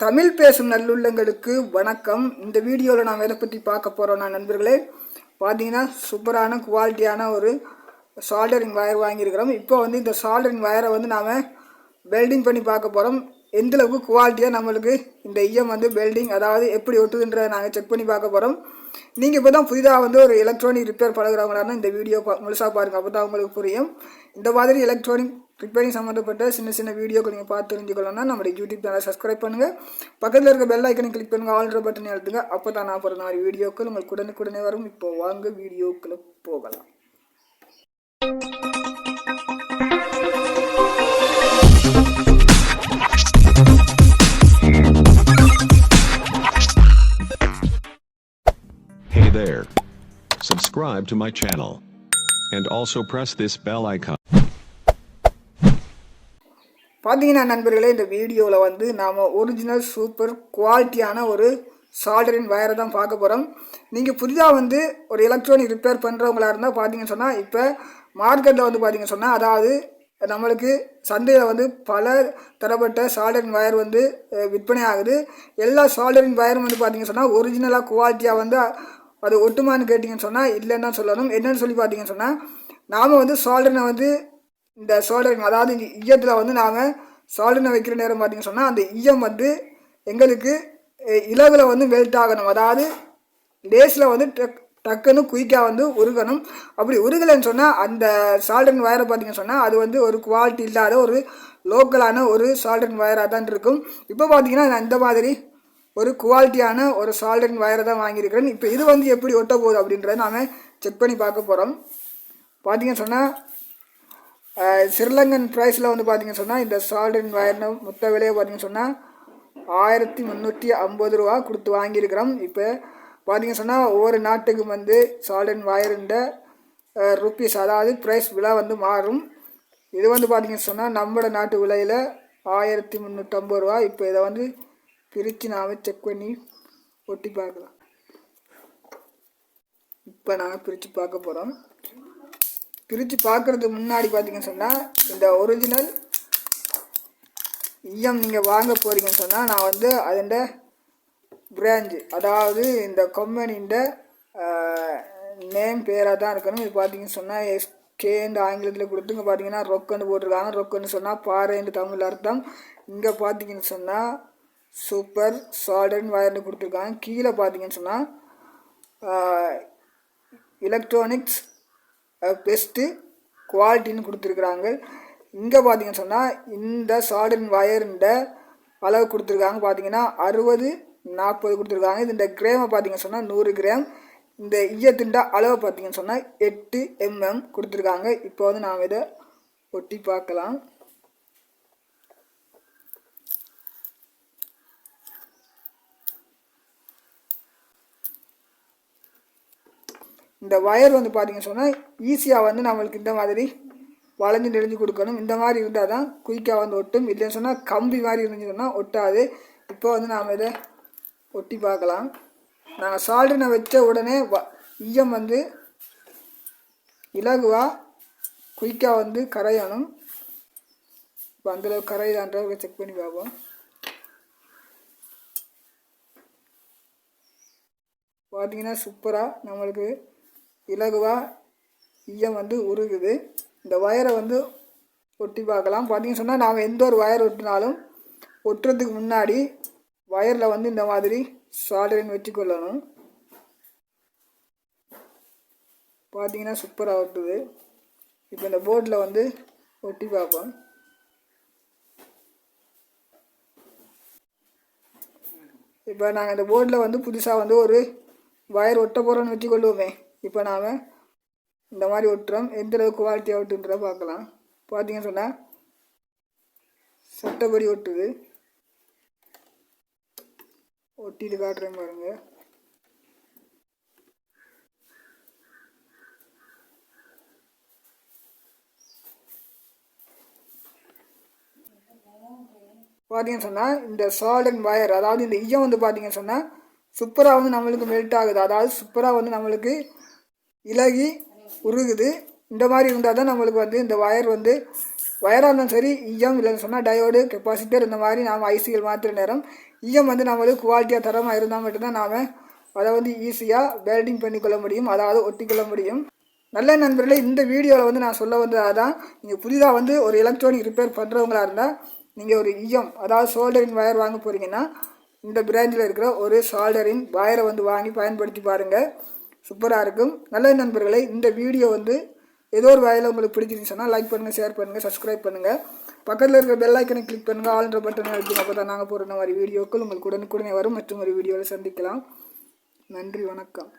தமிழ் பேசும் நல்லுள்ளங்களுக்கு வணக்கம். இந்த வீடியோவில் நாம் எதை பற்றி பார்க்க போகிறோம்னா நண்பர்களே பார்த்தீங்கன்னா சூப்பரான குவாலிட்டியான ஒரு சால்டரிங் வயர் வாங்கியிருக்கிறோம். இப்போ வந்து இந்த சால்டரிங் வயரை வந்து நாம் வெல்டிங் பண்ணி பார்க்க போகிறோம் எந்தளவுக்கு குவாலிட்டியாக நம்மளுக்கு இந்த இயம் வந்து வெல்டிங் அதாவது எப்படி ஒட்டுதுன்றதை நாங்கள் செக் பண்ணி பார்க்க போகிறோம் நீங்கள் இப்போ தான் புதிதாக வந்து ஒரு எலக்ட்ரானிக் ரிப்பேர் பழகுறவங்களா இந்த வீடியோ பா முழுசாக பாருங்கள் அப்போ தான் உங்களுக்கு புரியும். இந்த மாதிரி எலக்ட்ரானிக் ரிப்பேரிங் சம்மந்தப்பட்ட சின்ன சின்ன வீடியோக்கு நீங்கள் பார்த்து தெரிஞ்சுக்கணும்னா நம்மளுடைய யூடியூப் சேனலை சப்ஸ்கிரைப் பண்ணுங்கள் பக்கத்தில் இருக்க பெல் ஐக்கனை கிளிக் பண்ணுங்கள் ஆல்ரெடி பட்டன் எழுத்துங்க அப்போ தான் நான் போகிற மாதிரி வீடியோக்கள் உங்களுக்கு உடனுக்குடனே வரும் இப்போ வாங்க வீடியோக்களை போகலாம் Hey there. Subscribe to my channel. And also press this bell icon. பார்த்தீங்கன்னா நண்பர்களே இந்த வீடியோவில் வந்து நாம் ஒரிஜினல் சூப்பர் குவாலிட்டியான ஒரு சால்டரின் வயரை தான் பார்க்க போகிறோம் நீங்கள் புதிதாக வந்து ஒரு எலக்ட்ரானிக் ரிப்பேர் பண்ணுறவங்களா இருந்தால் பார்த்தீங்கன்னு சொன்னால் இப்போ மார்க்கெட்டில் வந்து பார்த்தீங்கன்னு சொன்னால் அதாவது நம்மளுக்கு சந்தையில் வந்து பல தரப்பட்ட சால்டரின் வயர் வந்து விற்பனை ஆகுது. எல்லா சால்டரின் வயரும் வந்து பார்த்தீங்கன்னு சொன்னால் ஒரிஜினலாக குவாலிட்டியாக வந்து அது ஒட்டுமான்னு கேட்டிங்கன்னு சொன்னால் இல்லைன்னு தான் சொல்லணும். என்னன்னு சொல்லி பார்த்தீங்கன்னு சொன்னால் நாம் வந்து சால்டரினை வந்து இந்த சோல்டரிங் அதாவது இந்த ஈயத்தில் வந்து நாங்கள் சால்டனை வைக்கிற நேரம் பார்த்தீங்கன்னு சொன்னால் அந்த ஈயம் வந்து எங்களுக்கு அஹ், இலகுல வந்து மெல்ட் ஆகணும் அதாவது லேஸில் வந்து டக் டக்குன்னு குயிக்காக வந்து உருகணும். அப்படி உருகலைன்னு சொன்னால் அந்த சால்டன் வயரை பார்த்தீங்கன்னு சொன்னால் அது வந்து ஒரு குவாலிட்டி இல்லாத ஒரு லோக்கலான ஒரு சால்டன் வயராக தான் இருக்கும். இப்போ பார்த்தீங்கன்னா நான் இந்த மாதிரி ஒரு குவாலிட்டியான ஒரு சால்டன் வயரை தான் வாங்கியிருக்கிறேன். இப்போ இது வந்து எப்படி ஒட்ட போகுது அப்படின்றத நாம் செக் பண்ணி பார்க்க போகிறோம் பார்த்தீங்கன்னு சொன்னால் ஸ்ரீலங்கன் ப்ரைஸில் வந்து பார்த்தீங்கன்னு சொன்னால் இந்த சால்டன் வயர்னு மொத்த விலையை பார்த்தீங்கன்னு சொன்னால் ஆயிரத்தி முந்நூற்றி ஐம்பது ரூபா கொடுத்து வாங்கியிருக்கிறோம். இப்போ பார்த்தீங்கன்னு சொன்னால் ஒவ்வொரு நாட்டுக்கும் வந்து சால்டன் வயருண்ட ருப்பீஸ் அதாவது ப்ரைஸ் விலை வந்து மாறும். இது வந்து பார்த்தீங்கன்னு சொன்னால் நம்மளோட நாட்டு விலையில் ஆயிரத்தி முந்நூற்றம்பது ரூபா. இப்போ இதை வந்து பிரித்து நாம் செக் பண்ணி ஒட்டி பார்க்கலாம். இப்போ நாங்கள் பிரித்து பார்க்க போகிறோம் பிரித்து பார்க்குறதுக்கு முன்னாடி பார்த்தீங்கன்னு சொன்னால் இந்த ஒரிஜினல் இஎம் நீங்கள் வாங்க போகிறீங்கன்னு சொன்னால் நான் வந்து அதோட பிராஞ்சு அதாவது இந்த கம்பெனியின் நேம் பேராக தான் இருக்கணும். இது பார்த்தீங்கன்னு சொன்னால் எஸ்கேன்னு ஆங்கிலத்தில் கொடுத்துங்க. பார்த்தீங்கன்னா ரொக்கன்னு போட்டிருக்காங்க. ரொக்கன்னு சொன்னால் பாறைன்னு தமிழ் அர்த்தம். இங்கே பார்த்தீங்கன்னு சொன்னால் சூப்பர் சால்டன் வயர்னு கொடுத்துருக்காங்க. கீழே பார்த்தீங்கன்னு சொன்னால் எலக்ட்ரானிக்ஸ் பெஸ்ட்டு குவாலிட்டின்னு கொடுத்துருக்குறாங்க. இங்கே பார்த்தீங்கன்னு சொன்னால் இந்த சால்டன் வயருண்ட அளவு கொடுத்துருக்காங்க. பார்த்தீங்கன்னா அறுபது நாற்பது கொடுத்துருக்காங்க. இது இந்த கிரேமை பார்த்தீங்கன்னு சொன்னால் நூறு கிராம் இந்த ஈயத்தின்ட அளவை பார்த்தீங்கன்னு சொன்னால் எட்டு எம்எம் கொடுத்துருக்காங்க. இப்போ வந்து நாம் இதை ஒட்டி பார்க்கலாம். இந்த வயர் வந்து பார்த்தீங்கன்னு சொன்னால் ஈஸியாக வந்து நம்மளுக்கு இந்த மாதிரி வளைஞ்சு நெளிஞ்சு கொடுக்கணும். இந்த மாதிரி இருந்தால் தான் குயிக்காக வந்து ஒட்டும். இல்லைன்னு சொன்னால் கம்பி மாதிரி இருந்துச்சுன்னா ஒட்டாது. இப்போ வந்து நாம் இதை ஒட்டி பார்க்கலாம். நாங்கள் சால்டனை வச்ச உடனே வ ஈயம் வந்து இலகுவாக குயிக்காக வந்து கரையணும். இப்போ அந்தளவுக்கு கரையுதான்ற செக் பண்ணி பார்ப்போம். பார்த்தீங்கன்னா சூப்பராக நம்மளுக்கு இலகுவாக ஈயம் வந்து உருகுது. இந்த ஒயரை வந்து ஒட்டி பார்க்கலாம். பார்த்தீங்கன்னு சொன்னால் நாம் எந்த ஒரு ஒயர் ஒட்டினாலும் ஒட்டுறதுக்கு முன்னாடி ஒயரில் வந்து இந்த மாதிரி சால்டரின் வச்சுக்கொள்ளணும் பார்த்தீங்கன்னா சூப்பராக ஒட்டுது. இப்போ இந்த போர்டில் வந்து ஒட்டி பார்ப்போம். இப்போ நாங்கள் இந்த போர்டில் வந்து புதுசாக வந்து ஒரு வயர் ஒட்ட போகிறோன்னு வச்சுக்கொள்ளுவோமே இப்போ நாம் இந்த மாதிரி ஒட்டுறோம் எந்த அளவுக்கு குவாலிட்டியாக ஒட்டுன்றதை பார்க்கலாம். பார்த்தீங்கன்னு சொன்னால் சட்டப்படி ஒட்டுது. ஒட்டிட்டு காட்டுறேன் பாருங்க. பார்த்தீங்கன்னு சொன்னால் இந்த சால்டன் வயர் அதாவது இந்த ஈயம் வந்து பார்த்தீங்கன்னு சொன்னால் சூப்பராக வந்து நம்மளுக்கு மெல்ட் ஆகுது. அதாவது சூப்பராக வந்து நம்மளுக்கு இலகி உருகுது. இந்த மாதிரி இருந்தால் தான் நம்மளுக்கு வந்து இந்த ஒயர் வந்து ஒயராக இருந்தாலும் சரி இஎம் இல்லைன்னு சொன்னால் டயோடு கெப்பாசிட்டர் இந்த மாதிரி நாம் ஐசிகள் மாற்றுற நேரம் இஎம் வந்து நம்மளுக்கு குவாலிட்டியாக தரமாக இருந்தால் மட்டும்தான் நாம் அதை வந்து ஈஸியாக வெல்டிங் பண்ணிக்கொள்ள முடியும். அதாவது ஒட்டிக்கொள்ள முடியும். நல்ல நண்பர்களே இந்த வீடியோவில் வந்து நான் சொல்ல வந்தது தான் நீங்கள் புதிதாக வந்து ஒரு எலக்ட்ரானிக் ரிப்பேர் பண்ணுறவங்களா இருந்தால் நீங்கள் ஒரு இஎம் அதாவது சோல்டரின் வயர் வாங்க போகிறீங்கன்னா இந்த பிராஞ்சில் இருக்கிற ஒரு சால்டரின் வயரை வந்து வாங்கி பயன்படுத்தி பாருங்கள் சூப்பராக இருக்கும். நல்ல நண்பர்களே இந்த வீடியோ வந்து ஏதோ ஒரு வகையில் உங்களுக்கு பிடிச்சிருந்துச்சு சொன்னால் லைக் பண்ணுங்கள் ஷேர் பண்ணுங்கள் சப்ஸ்கிரைப் பண்ணுங்கள் பக்கத்தில் இருக்கிற பெல் ஐக்கனை கிளிக் பண்ணுங்கள் ஆல்ன்ற பட்டன் அழுத்தி அப்போ தான் நாங்கள் போகிற மாதிரி வீடியோக்கள் உங்களுக்கு உடனுக்குடனே வரும். மற்றும் ஒரு வீடியோவில் சந்திக்கலாம். நன்றி வணக்கம்.